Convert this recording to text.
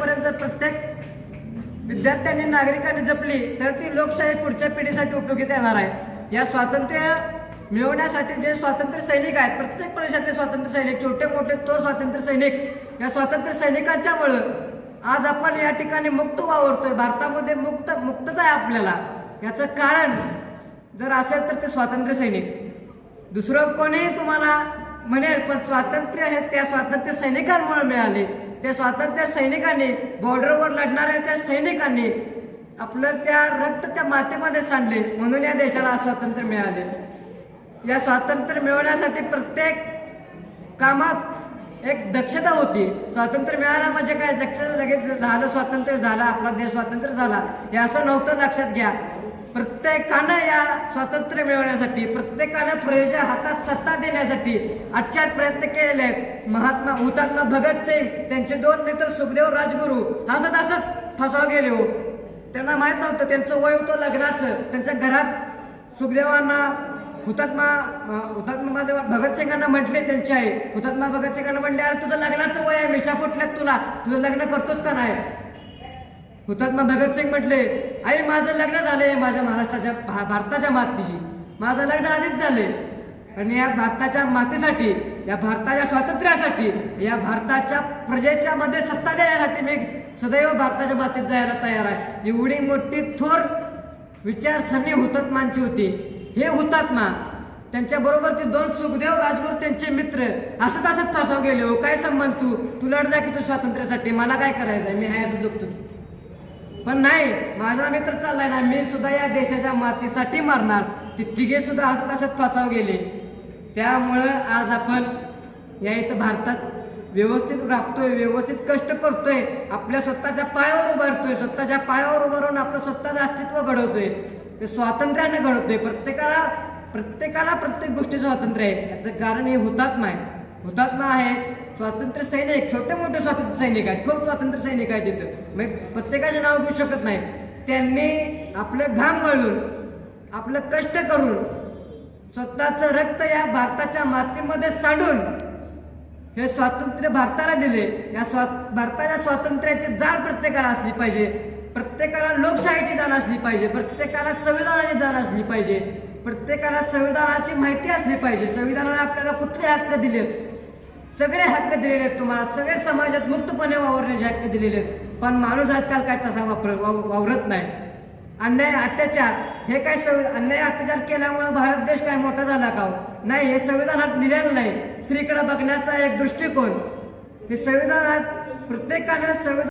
आतापर्यंत जर प्रत्येक विद्यार्थ्यांनी नागरिकांनी जपली तर ती लोकशाही पुढच्या पिढीसाठी उपयोगी येणार आहे. या स्वातंत्र्य मिळवण्यासाठी जे स्वातंत्र्य सैनिक आहेत प्रत्येक प्रदेशातले स्वातंत्र्य सैनिक छोटे मोठे तो स्वातंत्र्य सैनिक या स्वातंत्र्य सैनिकांच्यामुळं आज आपण या ठिकाणी मुक्त वावरतोय. भारतामध्ये मुक्त मुक्तता आहे आपल्याला. याचं कारण जर असेल तर ते स्वातंत्र्य सैनिक. दुसरं कोणीही तुम्हाला म्हणेल पण स्वातंत्र्य हे त्या स्वातंत्र्य सैनिकांमुळे मिळाले. त्या स्वातंत्र्य सैनिकांनी बॉर्डरवर लढणाऱ्या त्या सैनिकांनी आपलं त्या रक्त त्या मातीमध्ये सांडले. म्हणून या देशाला स्वातंत्र्य मिळाले. या स्वातंत्र्य मिळवण्यासाठी प्रत्येक कामात एक दक्षता होती. स्वातंत्र्य मिळालं म्हणजे काय? दक्षता लगेच झालं स्वातंत्र्य झालं आपला देश स्वातंत्र्य झाला. हे असं नव्हतं लक्षात घ्या. प्रत्येकानं या स्वातंत्र्य मिळवण्यासाठी प्रत्येकानं प्रजेच्या हातात सत्ता देण्यासाठी आजच्या प्रयत्न केलेले आहेत महात्मा हुतात्मा भगतसिंग त्यांचे दोन मित्र सुखदेव राजगुरू हसत हसत फसाव गेले. हो त्यांना माहीत नव्हतं त्यांचं वय होतं लग्नाचं. त्यांच्या घरात सुखदेवांना हुतात्मा हुतात्मा भगतसिंगांना म्हटले त्यांची आई. हुतात्मा भगतसिंगांना म्हटले अरे तुझं लग्नाचं वय आहे मिशा फुटल्यात तुला. तुझं लग्न करतोस का नाही? हुतात्मा भगतसिंग म्हटले आई माझं लग्न झालंय माझ्या महाराष्ट्राच्या भा- भारताच्या मातीशी. माझं लग्न आधीच झाले आणि या भारताच्या मातीसाठी या भारताच्या स्वातंत्र्यासाठी या भारताच्या प्रजेच्या मध्ये सत्ता देण्यासाठी मी सदैव भारताच्या मातीत जायला तयार आहे. एवढी मोठी थोर विचारसरणी हुतात्मांची होती. हे हुतात्मा त्यांच्याबरोबर ते दोन सुखदेव राजगुरू त्यांचे मित्र हसत हसत फसाव गेले. हो काय संबंध तू? तू लढ जा की तू स्वातंत्र्यासाठी. मला काय करायचंय? मी हाय असं जगतो की. पण नाही माझा मित्र चाललाय ना मी सुद्धा या देशाच्या मातीसाठी मारणार. ते तिघे सुद्धा हसत हसत फसाव गेले. त्यामुळं आज आपण या इथं भारतात व्यवस्थित राबतोय व्यवस्थित कष्ट करतोय आपल्या स्वतःच्या पायावर उभारतोय स्वतःच्या पायावर उभारून आपलं स्वतःचं अस्तित्व घडवतोय. ते स्वातंत्र्याने घडवतोय. प्रत्येकाला प्रत्येकाला प्रत्येक गोष्टी स्वातंत्र्य आहे. याचं कारण हे होतात नाही हुतात्मा आहे स्वातंत्र्य सैनिक छोटे मोठे स्वातंत्र्य सैनिक आहेत खूप स्वातंत्र्य सैनिक आहेत तिथं. मग प्रत्येकाचे नाव घेऊ शकत नाही त्यांनी आपलं घाम गाळून आपलं कष्ट करून स्वतःचं रक्त या भारताच्या मातीमध्ये सांडून हे स्वातंत्र्य भारताला दिले. या स्वा भारताच्या स्वातंत्र्याची जाण प्रत्येकाला असली पाहिजे. प्रत्येकाला लोकशाहीची जाण असली पाहिजे. प्रत्येकाला संविधानाची जाण असली पाहिजे. प्रत्येकाला संविधानाची माहिती असली पाहिजे. संविधानाने आपल्याला कुठले हक्क दिलेत सगळे हक्क दिलेले आहेत तुम्हाला. सगळे समाजात मुक्तपणे वावरण्याचे हक्क दिलेले आहेत. पण माणूस आजकाल काय तसा वापर वावरत नाही. अन्याय अत्याचार हे काय संवि अन्याय अत्याचार केल्यामुळे भारत देश काय मोठा झाला का हो? नाही हे संविधानात लिहिलेलं नाही. स्त्रीकडे बघण्याचा एक दृष्टिकोन. हे संविधानात प्रत्येकानं संविधान